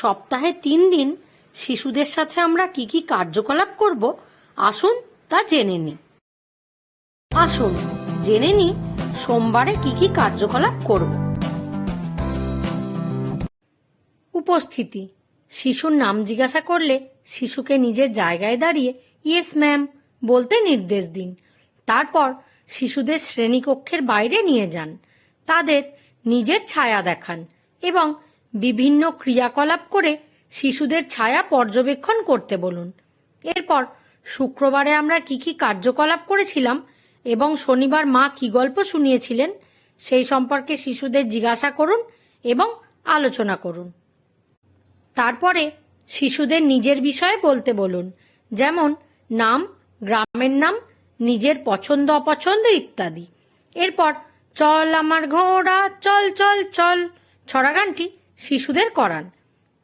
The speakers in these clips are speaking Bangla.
সপ্তাহে তিন দিন শিশুদের সাথে আমরা কি কি কার্যকলাপ করব, আসুন তা জেনে নিই। আসুন, জেনে নিই সোমবারে কি কি কার্যকলাপ করব। উপস্থিতি, শিশুর নাম জিজ্ঞাসা করলে শিশুকে নিজের জায়গায় দাঁড়িয়ে, ইয়েস, ম্যাম, বলতে নির্দেশ দিন। তারপর শিশুদের শ্রেণীকক্ষের বাইরে নিয়ে যান। তাদের নিজের ছায়া দেখান এবং বিভিন্ন ক্রিয়াকলাপ করে শিশুদের ছায়া পর্যবেক্ষণ করতে বলুন। এরপর শুক্রবারে আমরা কি কি কার্যকলাপ করেছিলাম এবং শনিবার মা কি গল্প শুনিয়েছিলেন সেই সম্পর্কে শিশুদের জিজ্ঞাসা করুন এবং আলোচনা করুন। তারপরে শিশুদের নিজের বিষয়ে বলতে বলুন, যেমন নাম, গ্রামের নাম, নিজের পছন্দ, অপছন্দ ইত্যাদি। এরপর, চল আমার ঘোড়া, চল চল চল ছড়াগানটি শিশুদের করান।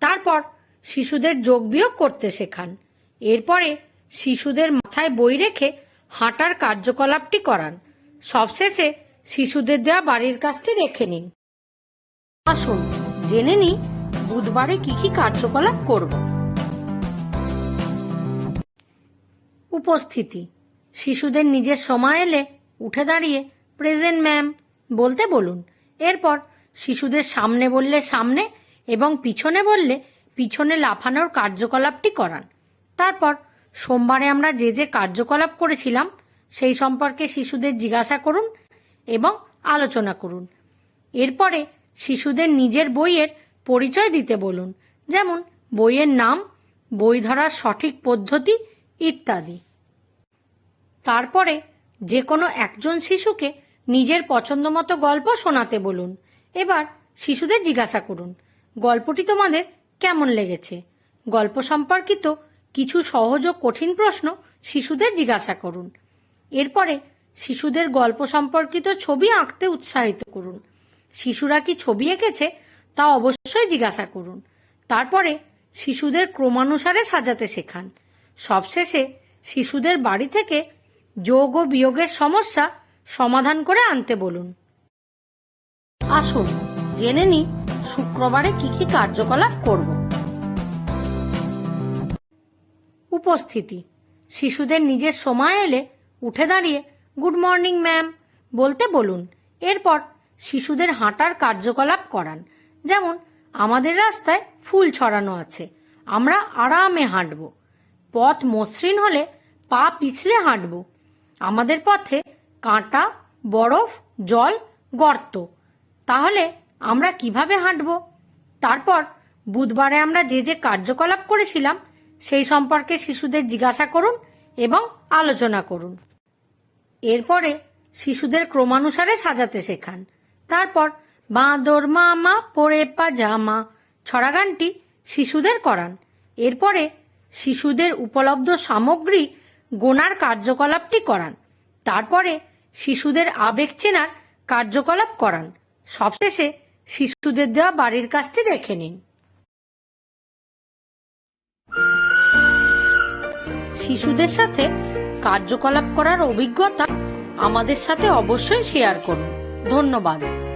তারপর শিশুদের যোগ বিয়োগ করতে শেখান। এরপরে শিশুদের মাথায় বই রেখে হাঁটার কার্যকলাপটি করান। সবশেষে শিশুদের দেওয়া বাড়ির কাজটি দেখে নিন। আসুন, জেনে নিই বুধবারে কি কি কার্যকলাপ করব। উপস্থিতি। শিশুদের নিজের সময় এলে উঠে দাঁড়িয়ে, প্রেজেন্ট ম্যাম, বলতে বলুন। এরপর শিশুদের সামনে বললে সামনে এবং পিছনে বললে পিছনে লাফানোর কার্যকলাপটি করান। তারপর, সোমবারে আমরা যে যে কার্যকলাপ করেছিলাম, সেই সম্পর্কে শিশুদের জিজ্ঞাসা করুন এবং আলোচনা করুন। এরপরে শিশুদের নিজের বইয়ের পরিচয় দিতে বলুন, যেমন বইয়ের নাম, বই ধরার সঠিক পদ্ধতি ইত্যাদি। তারপরে যে কোনো একজন শিশুকে নিজের পছন্দমতো গল্প শোনাতে বলুন এবার শিশুদের জিজ্ঞাসা করুন, গল্পটি তোমাদের কেমন লেগেছে? গল্প সম্পর্কিত কিছু সহজ ও কঠিন প্রশ্ন শিশুদের জিজ্ঞাসা করুন। এরপরে শিশুদের গল্প সম্পর্কিত ছবি আঁকতে উৎসাহিত করুন। শিশুরা কি ছবি এঁকেছে তা অবশ্যই জিজ্ঞাসা করুন। তারপরে শিশুদের ক্রমানুসারে সাজাতে শেখান। সবশেষে শিশুদের বাড়ি থেকে যোগ ও বিয়োগের সমস্যা সমাধান করে আনতে বলুন। আসুন, জেনে নিই শুক্রবারে কি কি কার্যকলাপ করব। উপস্থিতি। শিশুদের নিজের সময় এলে উঠে দাঁড়িয়ে, গুড মর্নিং, ম্যাম। বলতে বলুন। এরপর শিশুদের হাঁটার কার্যকলাপ করান। যেমন, আমাদের রাস্তায় ফুল ছড়ানো আছে। আমরা আরামে হাঁটব। পথ মসৃণ হলে পা পিছলে হাঁটব। আমাদের পথে কাঁটা, বরফ, জল গর্ত। তাহলে আমরা কীভাবে হাঁটব? তারপর বুধবারে আমরা যে যে কার্যকলাপ করেছিলাম, সেই সম্পর্কে শিশুদের জিজ্ঞাসা করুন এবং আলোচনা করুন। এরপরে শিশুদের ক্রমানুসারে সাজাতে শেখান। তারপর বাঁদর, মামা, পরে পা পাজামা, ছড়াগানটি শিশুদের করান। এরপরে শিশুদের উপলব্ধ সামগ্রী গোনার কার্যকলাপটি করান। তারপরে শিশুদের আবেগ চেনার কার্যকলাপ করান। সবশেষে শিশুদের দেওয়া বাড়ির কাজটি দেখে নিন। শিশুদের সাথে কার্যকলাপ করার অভিজ্ঞতা আমাদের সাথে অবশ্যই শেয়ার করুন। ধন্যবাদ।